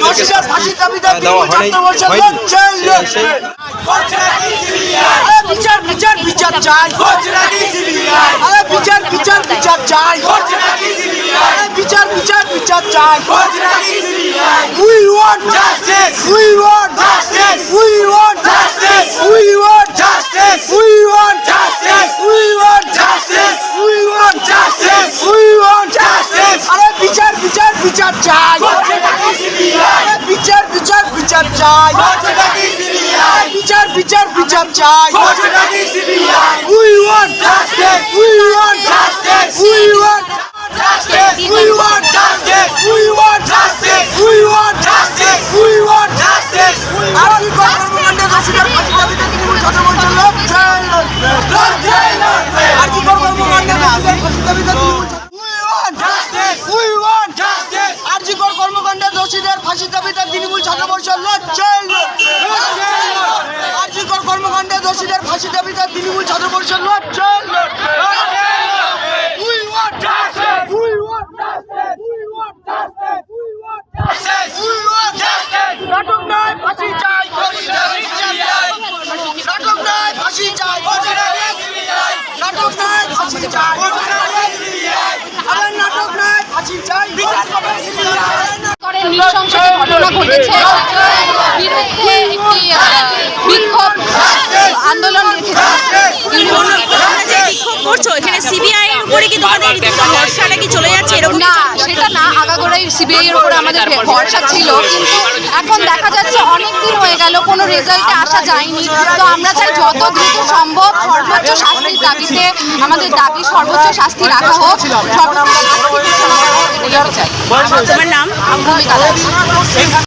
দোষীদেরকে হ্যাঁ, দেওয়া হয়নি বিচার বিচার বিচার চাই বিচার বিচার বিচার চাই বিচার বিচার বিচার চাই We want justice. We want justice. We want justice. চাই। বিচার বিচার বিচার চাই। We want justice we want justice we want justice we want justice we want justice we want justice we want justice আর কি কথা বলতে গেছিলাম কথা বলতে গেছিলাম দোষীদের ফাঁসি দাবি তার তৃণমূল ছাত্র পরিষদ লড়ছে। ঘটনা ঘটেছে। বিরুদ্ধে একটি আন্দোলন রেখেছে তোমরা যে বিক্ষোভ করছ? এখানে সিবিআই এর উপরে কি তোমাদের রীতিমতো ভরসা চলে যাচ্ছে? এরকম না সেটা না আগাগোড়াই সিবিআই এর উপরে আমাদের ভরসা ছিল। কিন্তু এখন দেখা যাচ্ছে অনেক দিন হয়ে গেল কোনো রেজাল্টে আসা যায়নি। তো আমরা চাই যত দ্রুত সম্ভব সর্বোচ্চ শাস্তির দাবিতে আমাদের দাবি সর্বোচ্চ শাস্তি রাখা হোক। সর্বোচ্চ শাস্তি তোমার নাম ভূমিকা